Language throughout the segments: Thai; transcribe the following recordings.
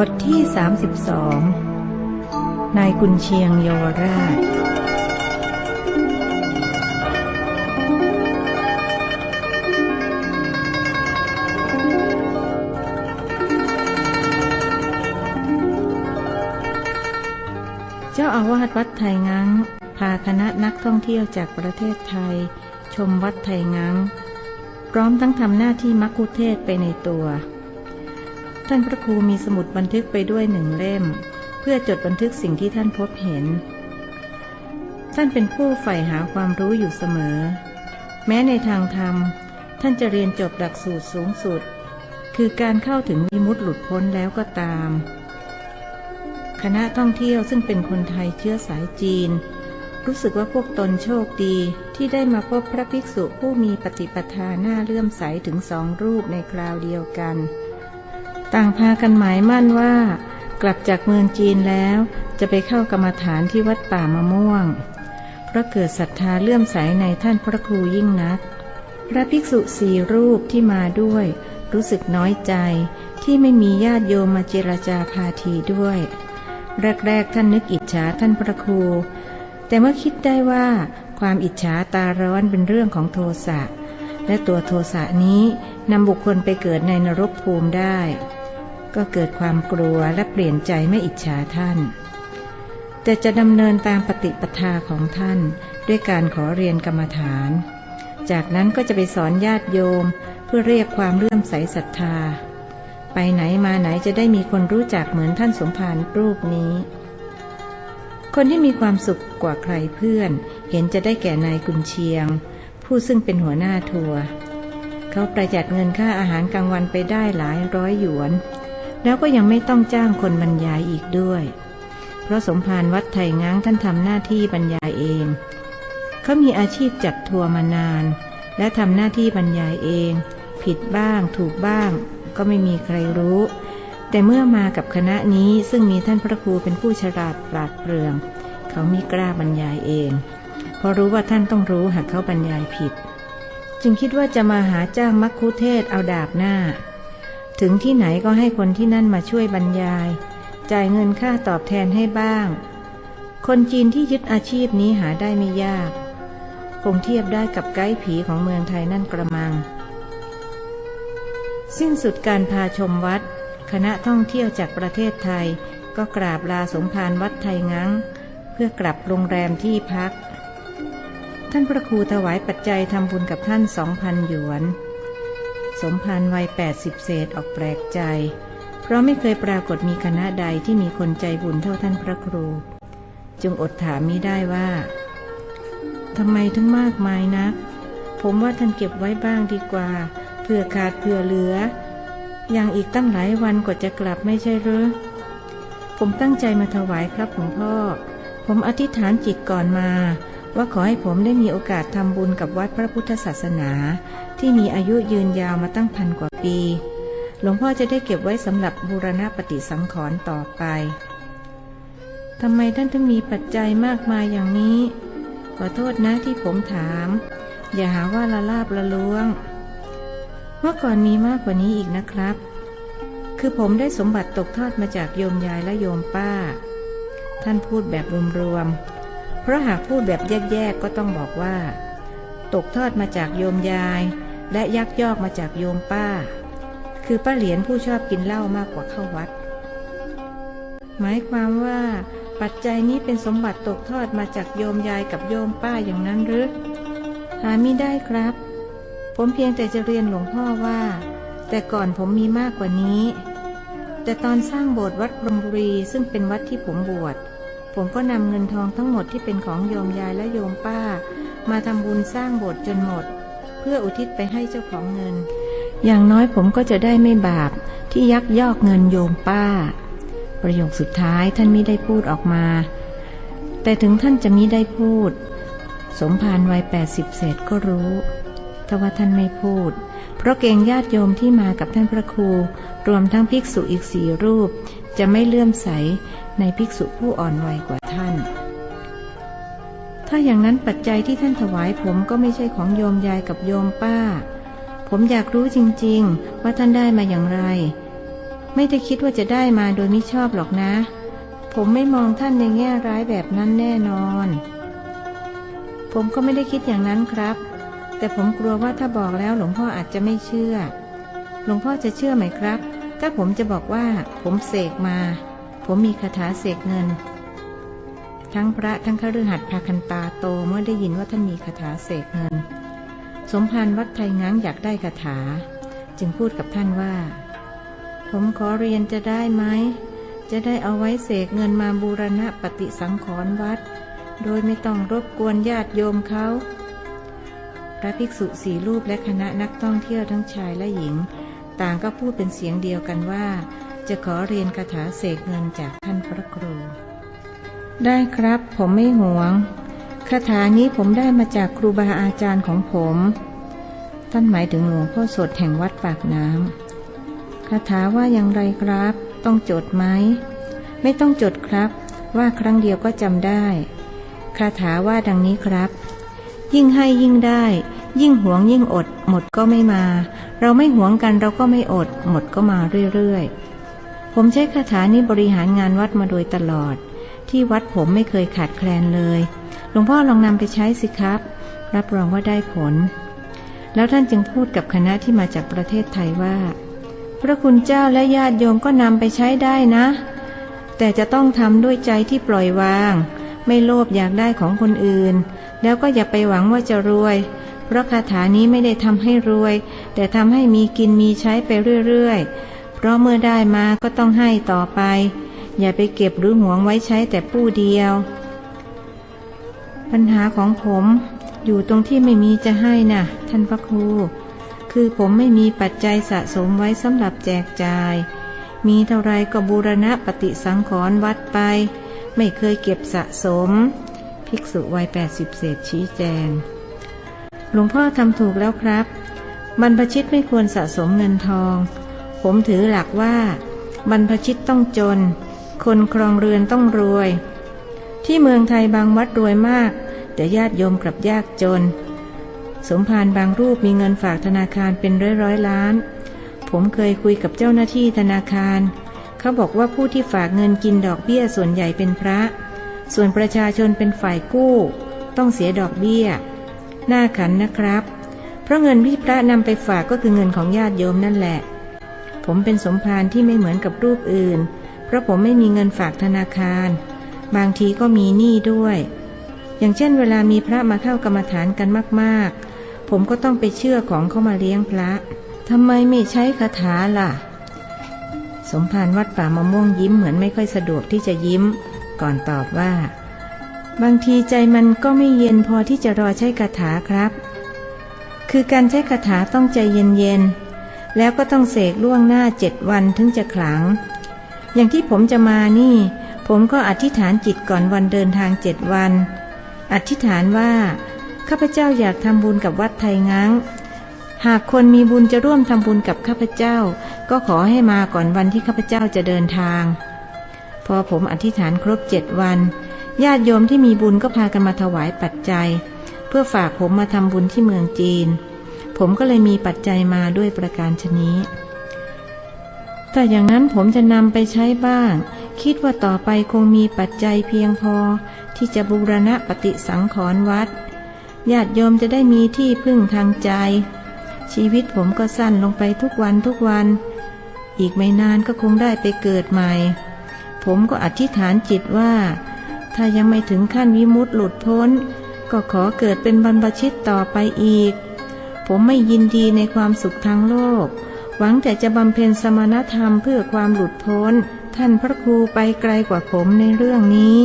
บทที่ 32 นายกุนเชียงเยาวราช เจ้าอาวาสวัดไทยงังพาคณะนักท่องเที่ยวจากประเทศไทย ชมวัดไทยงังพร้อมทั้งทำหน้าที่มักคุเทศไปในตัว ท่านพระครูมีสมุดบันทึกไปด้วยหนึ่งเล่ม เพื่อจดบันทึกสิ่งที่ท่านพบเห็น ท่านเป็นผู้ใฝ่หาความรู้อยู่เสมอ แม้ในทางธรรม ท่านจะเรียนจบหลักสูตรสูงสุด คือการเข้าถึงวิมุตติหลุดพ้นแล้วก็ตาม คณะท่องเที่ยวซึ่งเป็นคนไทยเชื้อสายจีน รู้สึกว่าพวกตนโชคดีที่ได้มาพบพระภิกษุผู้มีปฏิปทาหน้าเลื่อมใสถึงสองรูปในคราวเดียวกัน ต่างพากันหมายมั่นว่า กลับจากเมืองจีนแล้วจะไปเข้ากรรมฐานที่วัดป่ามะม่วง เพราะเกิดศรัทธาเลื่อมใสในท่านพระครูยิ่งนัก พระภิกษุสี่รูปที่มาด้วย รู้สึกน้อยใจที่ไม่มีญาติโยมมาเจรจาพาทีด้วย แรกๆท่านนึกอิจฉาท่านพระครู แต่เมื่อคิดได้ว่าความอิจฉาตาร้อนเป็นเรื่องของโทสะและตัวโทสะนี้นำบุคคลไปเกิดในนรกภูมิได้ ก็เกิดความกลัวและเปลี่ยนใจไม่อิจฉาท่าน แต่จะดำเนินตามปฏิปทาของท่านด้วยการขอเรียนกรรมฐาน จากนั้นก็จะไปสอนญาติโยมเพื่อเรียกความเลื่อมใสศรัทธา ไปไหนมาไหนจะได้มีคนรู้จักเหมือนท่านสมภารรูปนี้ คนที่มีความสุขกว่าใครเพื่อน เห็นจะได้แก่นายกุนเชียง ผู้ซึ่งเป็นหัวหน้าทัวร์เขาประหยัดเงินค่าอาหารกลางวันไปได้หลายร้อยหยวน แล้วก็ยังไม่ต้องจ้างคนบรรยายอีกด้วย เพราะสมภารวัดไทยง้างท่านทำหน้าที่บรรยายเอง เขามีอาชีพจัดทัวร์มานาน และทำหน้าที่บรรยายเอง ผิดบ้างถูกบ้าง ก็ไม่มีใครรู้ แต่เมื่อมากับคณะนี้ซึ่งมีท่านพระครูเป็นผู้ฉลาดปราดเปรื่อง เขามีกล้าบรรยายเอง เพราะรู้ว่าท่านต้องรู้หากเขาบรรยายผิด จึงคิดว่าจะมาหาจ้างมักคุเทศเอาดาบหน้า ถึงที่ไหนก็ให้คนที่นั่นมาช่วยบรรยาย จ่ายเงินค่าตอบแทนให้บ้าง คนจีนที่ยึดอาชีพนี้หาได้ไม่ยาก คงเทียบได้กับไกด์ผีของเมืองไทยนั่นกระมัง สิ้นสุดการพาชมวัด คณะท่องเที่ยวจากประเทศไทย ก็กราบลาสมภารวัดไทยงังเพื่อกลับโรงแรมที่พัก ท่านพระครูถวายปัจจัยทำบุญกับท่านสองพันหยวน สมภารวัยแปดสิบเศษออกแปลกใจ เพราะไม่เคยปรากฏมีคณะใดที่มีคนใจบุญเท่าท่านพระครู จึงอดถามมิได้ว่าทำไมถึงมากมายนัก ผมว่าท่านเก็บไว้บ้างดีกว่าเผื่อขาดเผื่อเหลือ อย่างอีกตั้งหลายวันกว่าจะกลับไม่ใช่หรือผมตั้งใจมาถวายครับหลวงพ่อ ผมอธิษฐานจิตก่อนมา ว่าขอให้ผมได้มีโอกาสทำบุญกับวัดพระพุทธศาสนา ที่มีอายุยืนยาวมาตั้งพันกว่าปี หลวงพ่อจะได้เก็บไว้สำหรับบูรณะปฏิสังขรณ์ต่อไปทำไมท่านถึงมีปัจจัยมากมายอย่างนี้ ขอโทษนะที่ผมถาม อย่าหาว่าละลาบละล้วง เมื่อก่อนมีมากกว่านี้อีกนะครับ คือผมได้สมบัติตกทอดมาจากโยมยายและโยมป้า ท่านพูดแบบรวมๆ เพราะหากพูดแบบแยกๆก็ต้องบอกว่า ตกทอดมาจากโยมยาย และยักยอกมาจากโยมป้า คือป้าเหรียญผู้ชอบกินเหล้ามากกว่าเข้าวัด หมายความว่า ปัจจัยนี้เป็นสมบัติตกทอดมาจากโยมยายกับโยมป้าอย่างนั้นหรือหาไม่ได้ครับ ผมเพียงแต่จะเรียนหลวงพ่อว่า แต่ก่อนผมมีมากกว่านี้ แต่ตอนสร้างโบสถ์วัดพรมบุรีซึ่งเป็นวัดที่ผมบวช ผมก็นำเงินทองทั้งหมดที่เป็นของโยมยายและโยมป้า มาทำบุญสร้างโบสถ์จนหมด เพื่ออุทิศไปให้เจ้าของเงิน อย่างน้อยผมก็จะได้ไม่บาปที่ยักยอกเงินโยมป้า ประโยคสุดท้ายท่านมิได้พูดออกมา แต่ถึงท่านจะมิได้พูด สมภารวัยแปดสิบเศษก็รู้ทว่าท่านไม่พูด เพราะเกรงญาติโยมที่มากับท่านพระครู รวมทั้งภิกษุอีกสี่รูป จะไม่เลื่อมใสในภิกษุผู้อ่อนวัยกว่าท่าน ถ้าอย่างนั้นปัจจัยที่ท่านถวายผมก็ไม่ใช่ของโยมยายกับโยมป้า ผมอยากรู้จริง ๆ ว่าท่านได้มาอย่างไร ไม่ได้คิดว่าจะได้มาโดยมิชอบหรอกนะ ผมไม่มองท่านในแง่ร้ายแบบนั้นแน่นอน ผมก็ไม่ได้คิดอย่างนั้นครับ แต่ผมกลัวว่าถ้าบอกแล้วหลวงพ่ออาจจะไม่เชื่อ หลวงพ่อจะเชื่อไหมครับ ถ้าผมจะบอกว่า ผมเสกมา ผมมีคาถาเสกเงิน ทั้งพระทั้งคฤหัสถ์พาคันตาโตเมื่อได้ยินว่าท่านมีคาถาเสกเงิน สมภารวัดไทยง้างอยากได้คาถา จึงพูดกับท่านว่า ผมขอเรียนจะได้ไหม จะได้เอาไว้เสกเงินมาบูรณะปฏิสังขรณ์วัด โดยไม่ต้องรบกวนญาติโยมเขาพระภิกษุสี่รูปและคณะนักท่องเที่ยวทั้งชายและหญิง ต่างก็พูดเป็นเสียงเดียวกันว่า จะขอเรียนคาถาเสกเงินจากท่านพระครู ได้ครับผมไม่หวงคาถานี้ผมได้มาจากครูบาอาจารย์ของผม ท่านหมายถึงหลวงพ่อสดแห่งวัดปากน้ำคาถาว่าอย่างไรครับ ต้องจดไหม ไม่ต้องจดครับ ว่าครั้งเดียวก็จำได้คาถาว่าดังนี้ครับ ยิ่งให้ยิ่งได้ ยิ่งหวงยิ่งอด หมดก็ไม่มา เราไม่หวงกันเราก็ไม่อด หมดก็มาเรื่อยๆ ผมใช้คาถานี้บริหารงานวัดมาโดยตลอด ที่วัดผมไม่เคยขาดแคลนเลย หลวงพ่อลองนำไปใช้สิครับ รับรองว่าได้ผล แล้วท่านจึงพูดกับคณะที่มาจากประเทศไทยว่า พระคุณเจ้าและญาติโยมก็นำไปใช้ได้นะ แต่จะต้องทำด้วยใจที่ปล่อยวาง ไม่โลภอยากได้ของคนอื่น แล้วก็อย่าไปหวังว่าจะรวย เพราะคาถานี้ไม่ได้ทำให้รวย แต่ทำให้มีกินมีใช้ไปเรื่อยๆ เพราะเมื่อได้มาก็ต้องให้ต่อไป อย่าไปเก็บหรือหวงไว้ใช้แต่ผู้เดียว ปัญหาของผมอยู่ตรงที่ไม่มีจะให้นะ่ะ ท่านพระครู คือผมไม่มีปัจจัยสะสมไว้สำหรับแจกจ่าย มีเท่าไรก็บูรณะปฏิสังขรณ์วัดไป ไม่เคยเก็บสะสม ภิกษุวัยแปดสิบเศษชี้แจง หลวงพ่อทำถูกแล้วครับ บรรพชิตไม่ควรสะสมเงินทอง ผมถือหลักว่า บรรพชิตต้องจน คนครองเรือนต้องรวย ที่เมืองไทยบางวัดรวยมาก แต่ญาติโยมกลับยากจน สมภารบางรูปมีเงินฝากธนาคารเป็นร้อยร้อยล้าน ผมเคยคุยกับเจ้าหน้าที่ธนาคาร เขาบอกว่าผู้ที่ฝากเงินกินดอกเบี้ยส่วนใหญ่เป็นพระ ส่วนประชาชนเป็นฝ่ายกู้ ต้องเสียดอกเบี้ยน่าขันนะครับ เพราะเงินที่พระนำไปฝากก็คือเงินของญาติโยมนั่นแหละ ผมเป็นสมภารที่ไม่เหมือนกับรูปอื่น เพราะผมไม่มีเงินฝากธนาคาร บางทีก็มีหนี้ด้วย อย่างเช่นเวลามีพระมาเข้ากรรมฐานกันมากๆ ผมก็ต้องไปเชื่อของเข้ามาเลี้ยงพระทำไมไม่ใช้คาถาล่ะ สมภารวัดป่ามะม่วงยิ้มเหมือนไม่ค่อยสะดวกที่จะยิ้ม ก่อนตอบว่า บางทีใจมันก็ไม่เย็นพอที่จะรอใช้คาถาครับ คือการใช้คาถาต้องใจเย็นๆ แล้วก็ต้องเสกล่วงหน้าเจ็ดวันถึงจะขลัง อย่างที่ผมจะมานี่ ผมก็อธิษฐานจิตก่อนวันเดินทางเจ็ดวัน อธิษฐานว่า ข้าพเจ้าอยากทำบุญกับวัดไทยง้าง หากคนมีบุญจะร่วมทำบุญกับข้าพเจ้า ก็ขอให้มาก่อนวันที่ข้าพเจ้าจะเดินทาง พอผมอธิษฐานครบเจ็ดวัน ญาติโยมที่มีบุญก็พากันมาถวายปัจจัย พื่อฝากผมมาทำบุญที่เมืองจีน ผมก็เลยมีปัจจัยมาด้วยประการชนี้ แต่อย่างนั้นผมจะนำไปใช้บ้าง คิดว่าต่อไปคงมีปัจจัยเพียงพอ ที่จะบูรณะปฏิสังขรณ์วัด ญาติโยมจะได้มีที่พึ่งทางใจ ชีวิตผมก็สั้นลงไปทุกวันทุกวัน อีกไม่นานก็คงได้ไปเกิดใหม่ ผมก็อธิษฐานจิตว่า ถ้ายังไม่ถึงขั้นวิมุตติหลุดพ้น ก็ขอเกิดเป็นบรรพชิตต่อไปอีก ผมไม่ยินดีในความสุขทางโลก หวังแต่จะบำเพ็ญสมณธรรมเพื่อความหลุดพ้น ท่านพระครูไปไกลกว่าผมในเรื่องนี้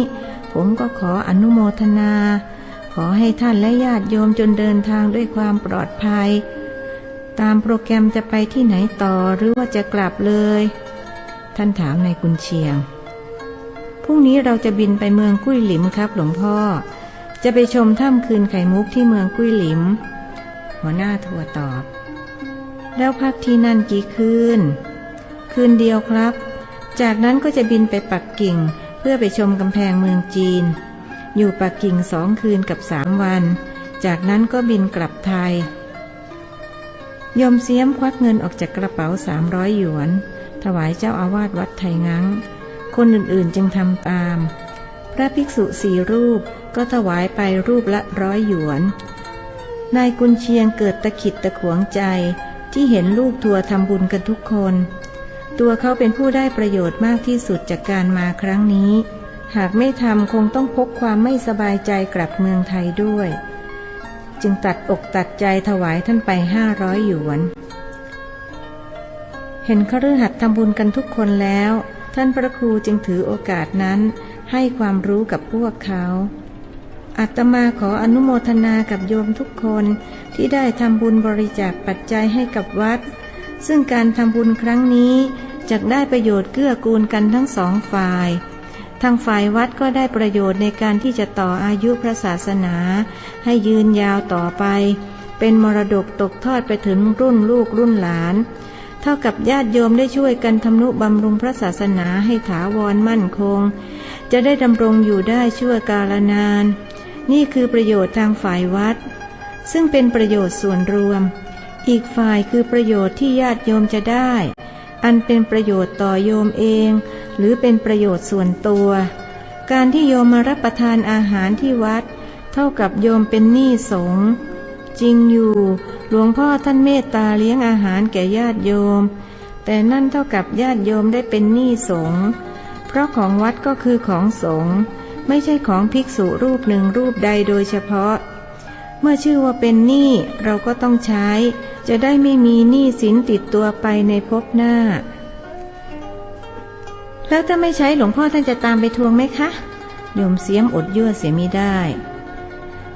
ผมก็ขออนุโมทนา ขอให้ท่านและญาติโยมจนเดินทางด้วยความปลอดภัย ตามโปรแกรมจะไปที่ไหนต่อหรือว่าจะกลับเลย ท่านถามนายกุนเชียงพรุ่งนี้เราจะบินไปเมืองกุ้ยหลิมครับหลวงพ่อ จะไปชมถ้ำคืนไข่มุกที่เมืองกุ้ยหลิม หัวหน้าทัวร์ตอบ แล้วพักที่นั่นกี่คืน คืนเดียวครับ จากนั้นก็จะบินไปปักกิ่งเพื่อไปชมกำแพงเมืองจีน อยู่ปักกิ่งสองคืนกับสามวัน จากนั้นก็บินกลับไทย ยมเสียมควักเงินออกจากกระเป๋าสามร้อยหยวน ถวายเจ้าอาวาสวัดไทยงังคนอื่นๆจึงทำตาม พระภิกษุสี่รูปก็ถวายไปรูปละร้อยหยวน นายกุนเชียงเกิดตะขิดตะขวงใจที่เห็นลูกทัวร์ทำบุญกันทุกคน ตัวเขาเป็นผู้ได้ประโยชน์มากที่สุดจากการมาครั้งนี้ หากไม่ทำคงต้องพกความไม่สบายใจกลับเมืองไทยด้วย จึงตัดอกตัดใจถวายท่านไปห้าร้อยหยวน เห็นคฤหัสถ์ทำบุญกันทุกคนแล้ว ท่านพระครูจึงถือโอกาสนั้น ให้ความรู้กับพวกเขาอาตมาขออนุโมทนากับโยมทุกคนที่ได้ทำบุญบริจาคปัจจัยให้กับวัด ซึ่งการทำบุญครั้งนี้จะได้ประโยชน์เกื้อกูลกันทั้งสองฝ่ายทางฝ่ายวัดก็ได้ประโยชน์ในการที่จะต่ออายุพระศาสนา ให้ยืนยาวต่อไป เป็นมรดกตกทอดไปถึงรุ่นลูกรุ่นหลาน เท่ากับญาติโยมได้ช่วยกันทำนุบำรุงพระศาสนาให้ถาวรมั่นคง จะได้ดำรงอยู่ได้ชั่วกาลนาน นี่คือประโยชน์ทางฝ่ายวัด ซึ่งเป็นประโยชน์ส่วนรวม อีกฝ่ายคือประโยชน์ที่ญาติโยมจะได้ อันเป็นประโยชน์ต่อโยมเอง หรือเป็นประโยชน์ส่วนตัว การที่โยมมารับประทานอาหารที่วัด เท่ากับโยมเป็นหนี้สงฆ์จริงอยู่ หลวงพ่อท่านเมตตาเลี้ยงอาหารแก่ญาติโยม แต่นั่นเท่ากับญาติโยมได้เป็นหนี้สงฆ์ เพราะของวัดก็คือของสงฆ์ไม่ใช่ของภิกษุรูปหนึ่งรูปใดโดยเฉพาะ เมื่อชื่อว่าเป็นหนี้เราก็ต้องใช้ จะได้ไม่มีหนี้สินติดตัวไปในภพหน้า แล้วถ้าไม่ใช้หลวงพ่อท่านจะตามไปทวงไหมคะโยมเสียมอดยั่วเสียมิได้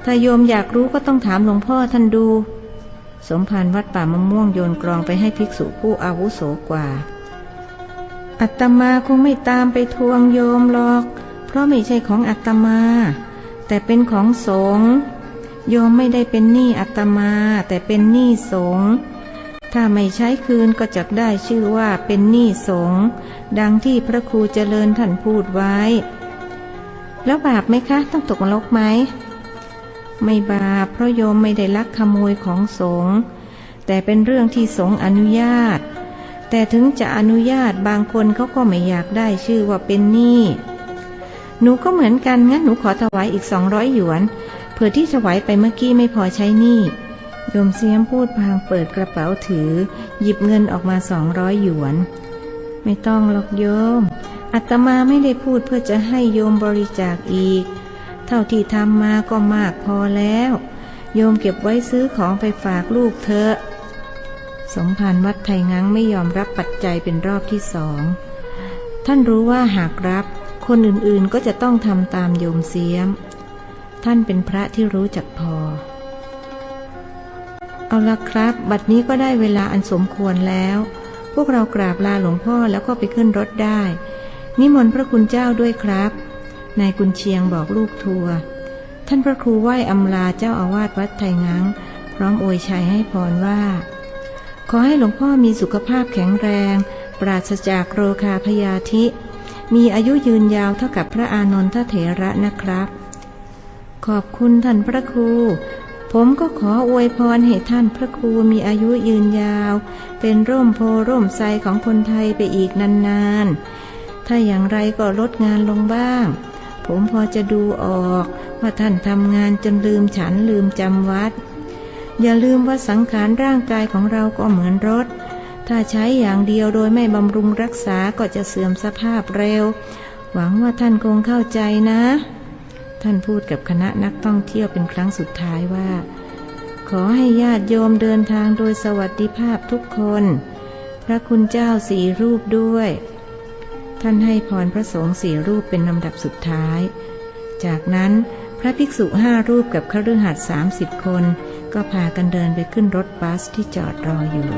ถ้าโยมอยากรู้ก็ต้องถามหลวงพ่อท่านดู สมภารวัดป่ามะม่วงโยนกรองไปให้ภิกษุผู้อาวุโสกว่า อัตมาคงไม่ตามไปทวงโยมหรอก เพราะไม่ใช่ของอัตมา แต่เป็นของสงฆ์โยมไม่ได้เป็นหนี้อัตมา แต่เป็นหนี้สงฆ์ถ้าไม่ใช้คืนก็จะได้ชื่อว่าเป็นหนี้สงฆ์ดังที่พระครูเจริญท่านพูดไว้ แล้วบาปไหมคะ ต้องตกนรกไหม ไม่บาปเพราะโยมไม่ได้ลักขโมยของสงฆ์แต่เป็นเรื่องที่สงฆ์อนุญาต แต่ถึงจะอนุญาตบางคนเขาก็ไม่อยากได้ชื่อว่าเป็นหนี้หนูก็เหมือนกันงั้นหนูขอถวายอีกสองร้อยหยวน เผื่อที่ถวายไปเมื่อกี้ไม่พอใช้หนี้โยมเสียมพูดพางเปิดกระเป๋าถือ หยิบเงินออกมาสองร้อยหยวน ไม่ต้องหรอกโยมอาตมาไม่ได้พูดเพื่อจะให้โยมบริจาคอีก เท่าที่ทำมาก็มากพอแล้ว โยมเก็บไว้ซื้อของไปฝากลูกเถอ สมภารวัดไทยงังไม่ยอมรับปัจจัยเป็นรอบที่สอง ท่านรู้ว่าหากรับคนอื่นๆก็จะต้องทำตามโยมเสียม ท่านเป็นพระที่รู้จักพอ เอาละครับ บัดนี้ก็ได้เวลาอันสมควรแล้ว พวกเรากราบลาหลวงพ่อแล้วก็ไปขึ้นรถได้ นิมนต์พระคุณเจ้าด้วยครับ นายกุนเชียงบอกลูกทัวร์ ท่านพระครูไหว้อำลาเจ้าอาวาสวัดไทยงัง พร้อมโอยชัยให้พรว่า ขอให้หลวงพ่อมีสุขภาพแข็งแรง ปราศจากโรคาพยาธิ มีอายุยืนยาวเท่ากับพระอานนทเถระนะครับ ขอบคุณท่านพระครู ผมก็ขออวยพรให้ท่านพระครูมีอายุยืนยาว เป็นร่มโพร่มไทรของคนไทยไปอีกนานๆ ถ้าอย่างไรก็ลดงานลงบ้าง ผมพอจะดูออกว่าท่านทำงานจนลืมฉันลืมจำวัด อย่าลืมว่าสังขารร่างกายของเราก็เหมือนรถ ถ้าใช้อย่างเดียวโดยไม่บำรุงรักษาก็จะเสื่อมสภาพเร็ว หวังว่าท่านคงเข้าใจนะ ท่านพูดกับคณะนักท่องเที่ยวเป็นครั้งสุดท้ายว่า ขอให้ญาติโยมเดินทางโดยสวัสดิภาพทุกคน พระคุณเจ้าสี่รูปด้วย ท่านให้พรพระสงฆ์สี่รูปเป็นลำดับสุดท้าย จากนั้นพระภิกษุห้ารูปกับคฤหัสถ์สามสิบคน ก็พากันเดินไปขึ้นรถบัสที่จอดรออยู่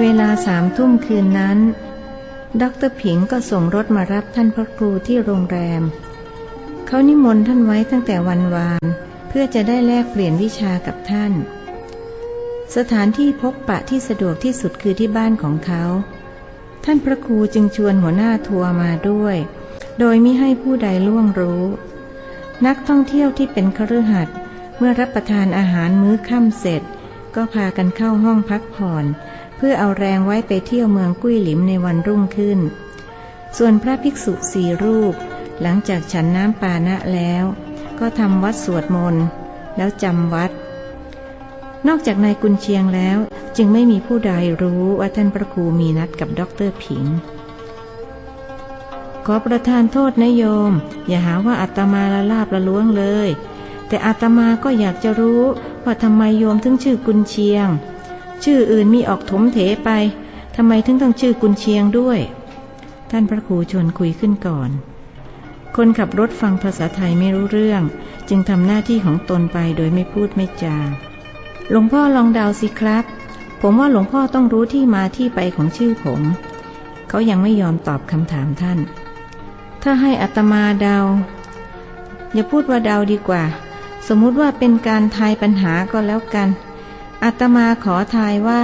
เวลาสามทุ่มคืนนั้นดรผิงก็ส่งรถมารับท่านพระครูที่โรงแรม เขานิมนต์ท่านไว้ตั้งแต่วันวาน เพื่อจะได้แลกเปลี่ยนวิชากับท่าน สถานที่พบปะที่สะดวกที่สุดคือที่บ้านของเขา ท่านพระครูจึงชวนหัวหน้าทัวร์มาด้วย โดยมิให้ผู้ใดล่วงรู้ นักท่องเที่ยวที่เป็นคฤหัสถ์เมื่อรับประทานอาหารมื้อค่ำเสร็จ ก็พากันเข้าห้องพักผ่อน เพื่อเอาแรงไว้ไปเที่ยวเมืองกุ้ยหลิมในวันรุ่งขึ้น ส่วนพระภิกษุสี่รูป หลังจากฉันน้ำปานะแล้ว ก็ทำวัดสวดมนต์ แล้วจำวัด นอกจากนายกุนเชียงแล้วจึงไม่มีผู้ใดรู้ว่าท่านพระครูมีนัดกับด็อกเตอร์ผิง ขอประทานโทษนะโยม อย่าหาว่าอาตมาละลาบละล้วงเลย แต่อาตมาก็อยากจะรู้ว่าทำไมโยมถึงชื่อกุนเชียง ชื่ออื่นมีออกถมเถไปทำไมถึงต้องชื่อกุนเชียงด้วย ท่านพระครูชวนคุยขึ้นก่อน คนขับรถฟังภาษาไทยไม่รู้เรื่อง จึงทำหน้าที่ของตนไปโดยไม่พูดไม่จา หลวงพ่อลองเดาสิครับ ผมว่าหลวงพ่อต้องรู้ที่มาที่ไปของชื่อผม เขายังไม่ยอมตอบคำถามท่าน ถ้าให้อัตมาเดา อย่าพูดว่าเดาดีกว่า สมมุติว่าเป็นการทายปัญหาก็แล้วกัน อัตมาขอทายว่า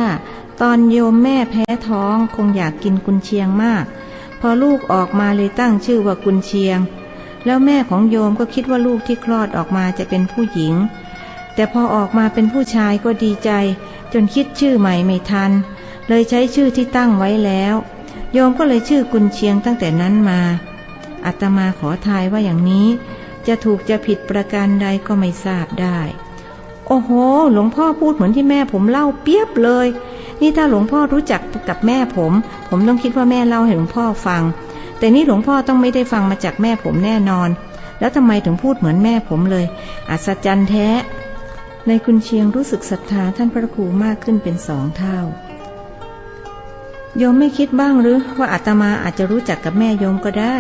ตอนโยมแม่แพ้ท้องคงอยากกินกุนเชียงมาก พอลูกออกมาเลยตั้งชื่อว่ากุนเชียง แล้วแม่ของโยมก็คิดว่าลูกที่คลอดออกมาจะเป็นผู้หญิง แต่พอออกมาเป็นผู้ชายก็ดีใจ จนคิดชื่อใหม่ไม่ทัน เลยใช้ชื่อที่ตั้งไว้แล้ว โยมก็เลยชื่อกุนเชียงตั้งแต่นั้นมาอัตมาขอทายว่าอย่างนี้ จะถูกจะผิดประการใดก็ไม่ทราบได้ โอ้โห หลวงพ่อพูดเหมือนที่แม่ผมเล่าเปียบเลย นี่ถ้าหลวงพ่อรู้จักกับแม่ผม ผมต้องคิดว่าแม่เล่าให้หลวงพ่อฟัง แต่นี่หลวงพ่อต้องไม่ได้ฟังมาจากแม่ผมแน่นอน แล้วทำไมถึงพูดเหมือนแม่ผมเลย อัศจรรย์แท้ ในคุณเชียงรู้สึกศรัทธาท่านพระครูมากขึ้นเป็นสองเท่า โยมไม่คิดบ้างหรือว่าอาตมาอาจจะรู้จักกับแม่โยมก็ได้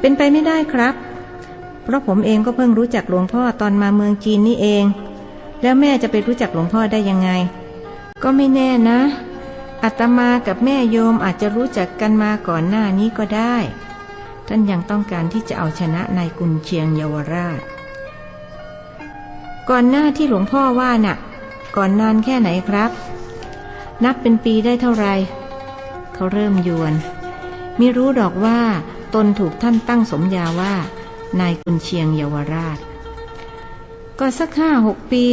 เป็นไปไม่ได้ครับ เพราะผมเองก็เพิ่งรู้จักหลวงพ่อตอนมาเมืองจีนนี่เอง แล้วแม่จะไปรู้จักหลวงพ่อได้ยังไง ก็ไม่แน่นะ อาตมากับแม่โยมอาจจะรู้จักกันมาก่อนหน้านี้ก็ได้ ท่านยังต้องการที่จะเอาชนะนายกุนเชียงเยาวราช ก่อนหน้าที่หลวงพ่อว่าน่ะ ก่อนนานแค่ไหนครับ นับเป็นปีได้เท่าไรเขาเริ่มยวนมิรู้ดอกว่าตนถูกท่านตั้งสมญาว่า นายกุนเชียงเยาวราช ก็สักห้าหกปี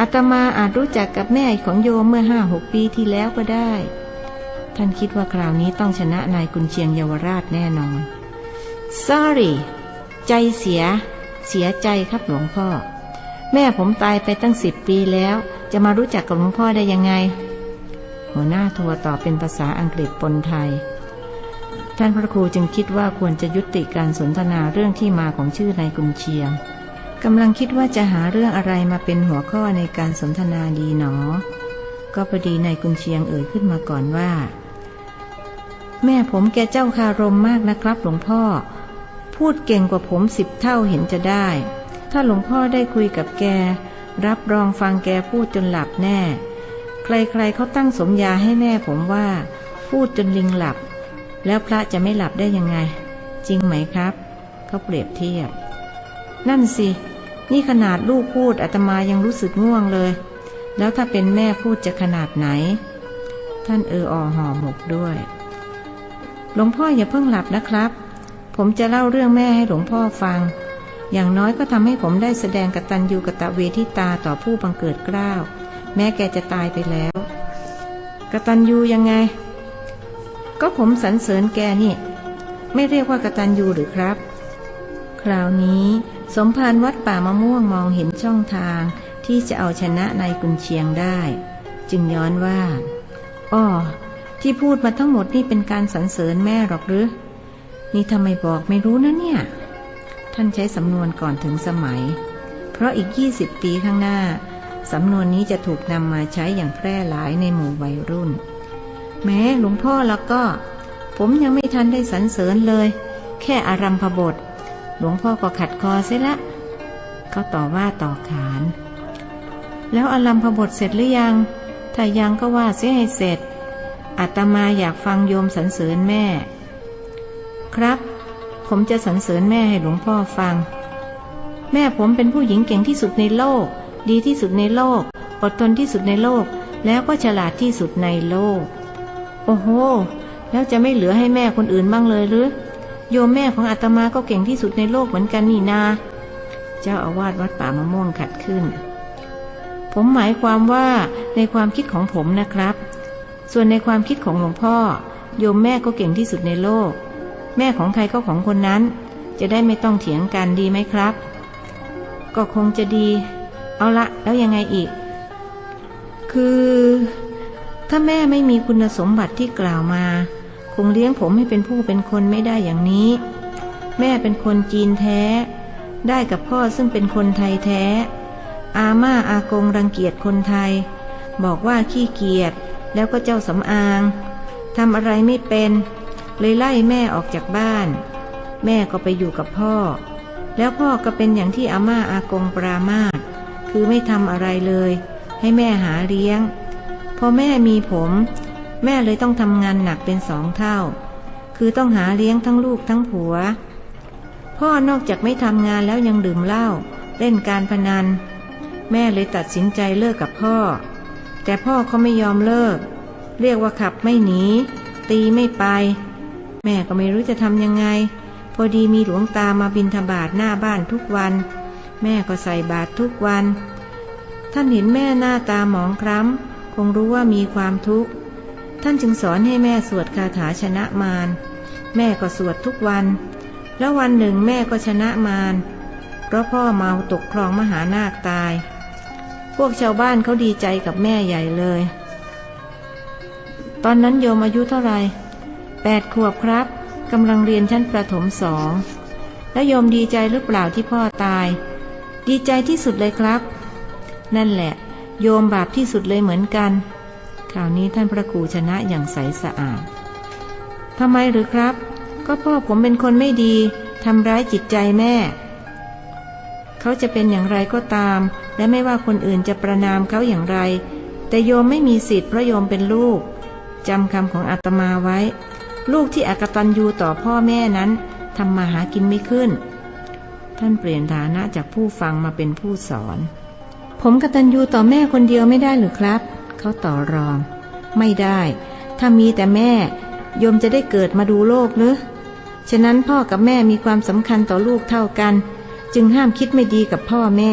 อาตมาอาจรู้จักกับแม่ของโยมเมื่อห้าหกปีที่แล้วก็ได้ ท่านคิดว่าคราวนี้ต้องชนะนายกุนเชียงเยาวราชแน่นอน sorry ใจเสีย เสียใจครับหลวงพ่อ แม่ผมตายไปตั้งสิบปีแล้ว จะมารู้จักกับหลวงพ่อได้ยังไง หัวหน้าทัวร์ตอบเป็นภาษาอังกฤษปนไทย ท่านพระครูจึงคิดว่าควรจะยุติการสนทนาเรื่องที่มาของชื่อนายกุนเชียง กำลังคิดว่าจะหาเรื่องอะไรมาเป็นหัวข้อในการสนทนาดีหนอ ก็พอดีนายกุนเชียงเอ่ยขึ้นมาก่อนว่า แม่ผมแกเจ้าคารมมากนะครับ หลวงพ่อ พูดเก่งกว่าผมสิบเท่าเห็นจะได้ ถ้าหลวงพ่อได้คุยกับแก รับรองฟังแกพูดจนหลับแน่ ใครๆเขาตั้งสมญาให้แม่ผมว่า พูดจนลิงหลับ แล้วพระจะไม่หลับได้ยังไง จริงไหมครับ เขาเปรียบเทียบ นั่นสิ นี่ขนาดลูกพูดอาตมายังรู้สึกง่วงเลย แล้วถ้าเป็นแม่พูดจะขนาดไหน ท่านเอออห่อหมกด้วย หลวงพ่ออย่าเพิ่งหลับนะครับ ผมจะเล่าเรื่องแม่ให้หลวงพ่อฟัง อย่างน้อยก็ทำให้ผมได้แสดงกตัญญูกตเวทิตาต่อผู้บังเกิดเกล้า แม้แกจะตายไปแล้ว กตัญญูยังไง ก็ผมสรรเสริญแกนี่ ไม่เรียกว่ากตัญญูหรือครับ คราวนี้สมภารวัดป่ามะม่วงมองเห็นช่องทางที่จะเอาชนะนายกุนเชียงได้ จึงย้อนว่าอ้อที่พูดมาทั้งหมดนี่เป็นการสรรเสริญแม่หรอกหรือ นี่ทำไมบอกไม่รู้นะเนี่ย ท่านใช้สำนวนก่อนถึงสมัย เพราะอีกยี่สิบปีข้างหน้า สำนวนนี้จะถูกนำมาใช้อย่างแพร่หลายในหมู่วัยรุ่น แม้หลวงพ่อแล้วก็ ผมยังไม่ทันได้สรรเสริญเลย แค่อารัมพบท หลวงพ่อก็ขัดคอเสียละ เขาต่อว่าต่อขาน แล้วอารัมพบทเสร็จหรือยัง ถ้ายังก็ว่าเสียให้เสร็จ อาตมาอยากฟังโยมสรรเสริญแม่ ครับ ผมจะสรรเสริญแม่ให้หลวงพ่อฟัง แม่ผมเป็นผู้หญิงเก่งที่สุดในโลก ดีที่สุดในโลก อดทนที่สุดในโลก แล้วก็ฉลาดที่สุดในโลก โอ้โห แล้วจะไม่เหลือให้แม่คนอื่นบ้างเลยหรือ โยมแม่ของอาตมาก็เก่งที่สุดในโลกเหมือนกันนี่นา เจ้าอาวาสวัดป่ามะม่วงขัดขึ้น ผมหมายความว่าในความคิดของผมนะครับ ส่วนในความคิดของหลวงพ่อ โยมแม่ก็เก่งที่สุดในโลก แม่ของใครก็ของคนนั้น จะได้ไม่ต้องเถียงกันดีไหมครับ ก็คงจะดี เอาละแล้วยังไงอีก คือ ถ้าแม่ไม่มีคุณสมบัติที่กล่าวมา งเลี้ยงผมให้เป็นผู้เป็นคนไม่ได้อย่างนี้ แม่เป็นคนจีนแท้ ได้กับพ่อซึ่งเป็นคนไทยแท้ อาม่าอากงรังเกียจคนไทย บอกว่าขี้เกียจแล้วก็เจ้าสำอางทำอะไรไม่เป็น เลยไล่แม่ออกจากบ้าน แม่ก็ไปอยู่กับพ่อ แล้วพ่อก็เป็นอย่างที่อาม่าอากงปรามาสคือไม่ทำอะไรเลย ให้แม่หาเลี้ยง พอแม่มีผม แม่เลยต้องทำงานหนักเป็นสองเท่า คือต้องหาเลี้ยงทั้งลูกทั้งผัว พ่อนอกจากไม่ทำงานแล้วยังดื่มเหล้าเล่นการพนัน แม่เลยตัดสินใจเลิกกับพ่อ แต่พ่อเขาไม่ยอมเลิก เรียกว่าขับไม่หนี ตีไม่ไป แม่ก็ไม่รู้จะทำยังไง พอดีมีหลวงตามาบินทบาทหน้าบ้านทุกวัน แม่ก็ใส่บาตรทุกวัน ท่านเห็นแม่หน้าตาหมองคล้ำคงรู้ว่ามีความทุกข์ ท่านจึงสอนให้แม่สวดคาถาชนะมาร แม่ก็สวดทุกวัน แล้ววันหนึ่งแม่ก็ชนะมาร เพราะพ่อเมาตกคลองมหานาคตาย พวกชาวบ้านเขาดีใจกับแม่ใหญ่เลย ตอนนั้นโยมอายุเท่าไหร่แปดขวบครับกำลังเรียนชั้นประถมสอง แล้วโยมดีใจหรือเปล่าที่พ่อตาย ดีใจที่สุดเลยครับ นั่นแหละ โยมบาปที่สุดเลยเหมือนกัน ข่าวนี้ท่านพระครูชนะอย่างใสสะอาดทำไมหรือครับ ก็พ่อผมเป็นคนไม่ดีทำร้ายจิตใจแม่ เขาจะเป็นอย่างไรก็ตาม และไม่ว่าคนอื่นจะประนามเขาอย่างไร แต่โยมไม่มีสิทธิ์เพราะโยมเป็นลูกจำคำของอาตมาไว้ ลูกที่อกตันยูต่อพ่อแม่นั้นทำมาหากินไม่ขึ้น ท่านเปลี่ยนฐานะจากผู้ฟังมาเป็นผู้สอน ผมกตัญญูต่อแม่คนเดียวไม่ได้หรือครับ เขาต่อรอง ไม่ได้ ถ้ามีแต่แม่โยมจะได้เกิดมาดูโลกหรือฉะนั้นพ่อกับแม่มีความสำคัญต่อลูกเท่ากัน จึงห้ามคิดไม่ดีกับพ่อแม่